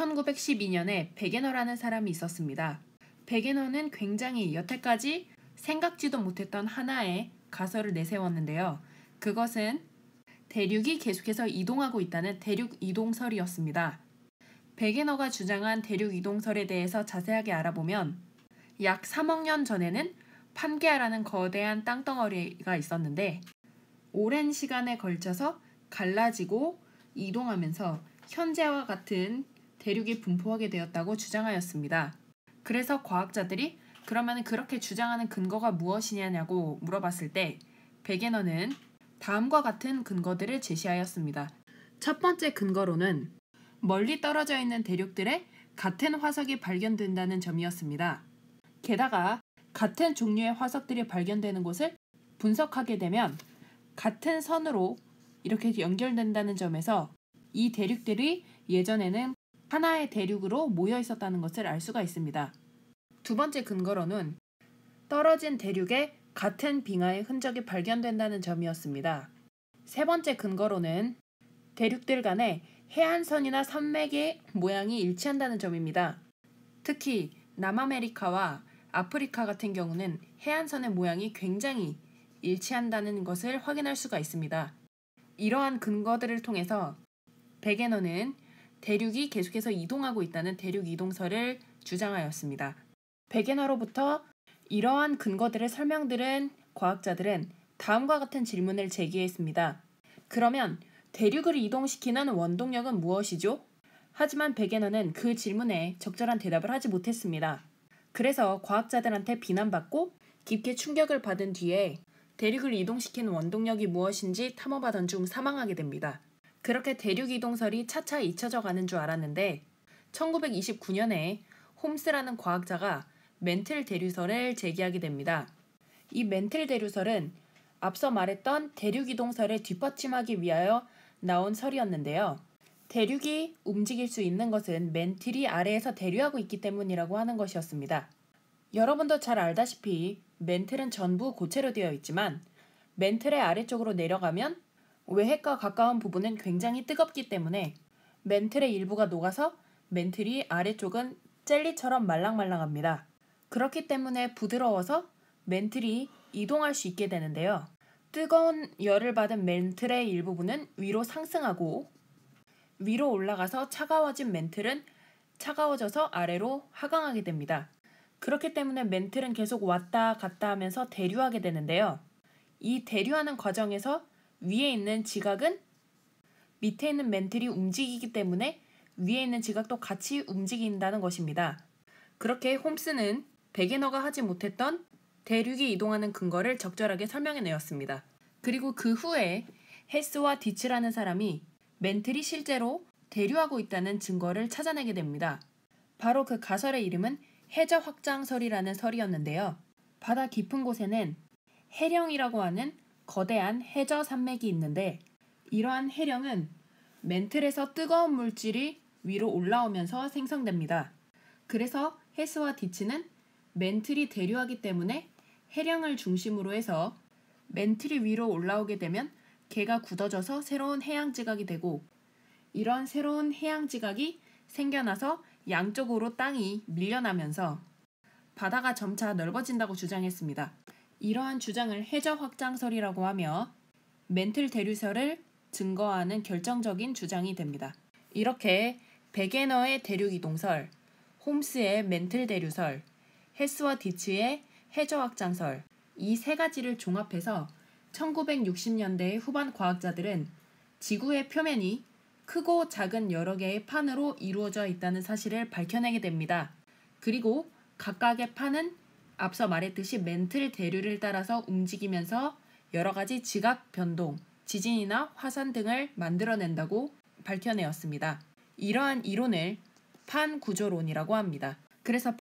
1912년에 베게너라는 사람이 있었습니다. 베게너는 굉장히 여태까지 생각지도 못했던 하나의 가설을 내세웠는데요. 그것은 대륙이 계속해서 이동하고 있다는 대륙 이동설이었습니다. 베게너가 주장한 대륙 이동설에 대해서 자세하게 알아보면 약 3억 년 전에는 판게아라는 거대한 땅덩어리가 있었는데 오랜 시간에 걸쳐서 갈라지고 이동하면서 현재와 같은 대륙이 분포하게 되었다고 주장하였습니다. 그래서 과학자들이 그러면 그렇게 주장하는 근거가 무엇이냐고 물어봤을 때 베게너는 다음과 같은 근거들을 제시하였습니다. 첫 번째 근거로는 멀리 떨어져 있는 대륙들에 같은 화석이 발견된다는 점이었습니다. 게다가 같은 종류의 화석들이 발견되는 곳을 분석하게 되면 같은 선으로 이렇게 연결된다는 점에서 이 대륙들이 예전에는 하나의 대륙으로 모여 있었다는 것을 알 수가 있습니다. 두 번째 근거로는 떨어진 대륙에 같은 빙하의 흔적이 발견된다는 점이었습니다. 세 번째 근거로는 대륙들 간의 해안선이나 산맥의 모양이 일치한다는 점입니다. 특히 남아메리카와 아프리카 같은 경우는 해안선의 모양이 굉장히 일치한다는 것을 확인할 수가 있습니다. 이러한 근거들을 통해서 베게너는 대륙이 계속해서 이동하고 있다는 대륙 이동설을 주장하였습니다. 베게너로부터 이러한 근거들을 설명들은 과학자들은 다음과 같은 질문을 제기했습니다. 그러면 대륙을 이동시키는 원동력은 무엇이죠? 하지만 베게너는 그 질문에 적절한 대답을 하지 못했습니다. 그래서 과학자들한테 비난받고 깊게 충격을 받은 뒤에 대륙을 이동시키는 원동력이 무엇인지 탐험하던 중 사망하게 됩니다. 그렇게 대륙 이동설이 차차 잊혀져 가는 줄 알았는데 1929년에 홈스라는 과학자가 멘틀 대류설을 제기하게 됩니다. 이 멘틀 대류설은 앞서 말했던 대륙 이동설을 뒷받침하기 위하여 나온 설이었는데요. 대륙이 움직일 수 있는 것은 멘틀이 아래에서 대류하고 있기 때문이라고 하는 것이었습니다. 여러분도 잘 알다시피 멘틀은 전부 고체로 되어 있지만 멘틀의 아래쪽으로 내려가면 외핵과 가까운 부분은 굉장히 뜨겁기 때문에 멘틀의 일부가 녹아서 멘틀이 아래쪽은 젤리처럼 말랑말랑합니다. 그렇기 때문에 부드러워서 멘틀이 이동할 수 있게 되는데요. 뜨거운 열을 받은 멘틀의 일부분은 위로 상승하고 위로 올라가서 차가워진 멘틀은 차가워져서 아래로 하강하게 됩니다. 그렇기 때문에 멘틀은 계속 왔다 갔다 하면서 대류하게 되는데요. 이 대류하는 과정에서 위에 있는 지각은 밑에 있는 멘틀이 움직이기 때문에 위에 있는 지각도 같이 움직인다는 것입니다. 그렇게 홈스는 베게너가 하지 못했던 대륙이 이동하는 근거를 적절하게 설명해 내었습니다. 그리고 그 후에 헤스와 디츠라는 사람이 멘틀이 실제로 대류하고 있다는 증거를 찾아내게 됩니다. 바로 그 가설의 이름은 해저 확장설이라는 설이었는데요. 바다 깊은 곳에는 해령이라고 하는 거대한 해저 산맥이 있는데 이러한 해령은 멘틀에서 뜨거운 물질이 위로 올라오면서 생성됩니다. 그래서 헤스와 디츠는 멘틀이 대류하기 때문에 해령을 중심으로 해서 멘틀이 위로 올라오게 되면 개가 굳어져서 새로운 해양 지각이 되고 이런 새로운 해양 지각이 생겨나서 양쪽으로 땅이 밀려나면서 바다가 점차 넓어진다고 주장했습니다. 이러한 주장을 해저 확장설이라고 하며 멘틀 대류설을 증거하는 결정적인 주장이 됩니다. 이렇게 베게너의 대륙 이동설, 홈스의 멘틀 대류설, 헤스와 디츠의 해저 확장설 이 세 가지를 종합해서 1960년대 후반 과학자들은 지구의 표면이 크고 작은 여러 개의 판으로 이루어져 있다는 사실을 밝혀내게 됩니다. 그리고 각각의 판은 앞서 말했듯이 멘틀 대류를 따라서 움직이면서 여러 가지 지각 변동, 지진이나 화산 등을 만들어낸다고 밝혀내었습니다. 이러한 이론을 판 구조론이라고 합니다. 그래서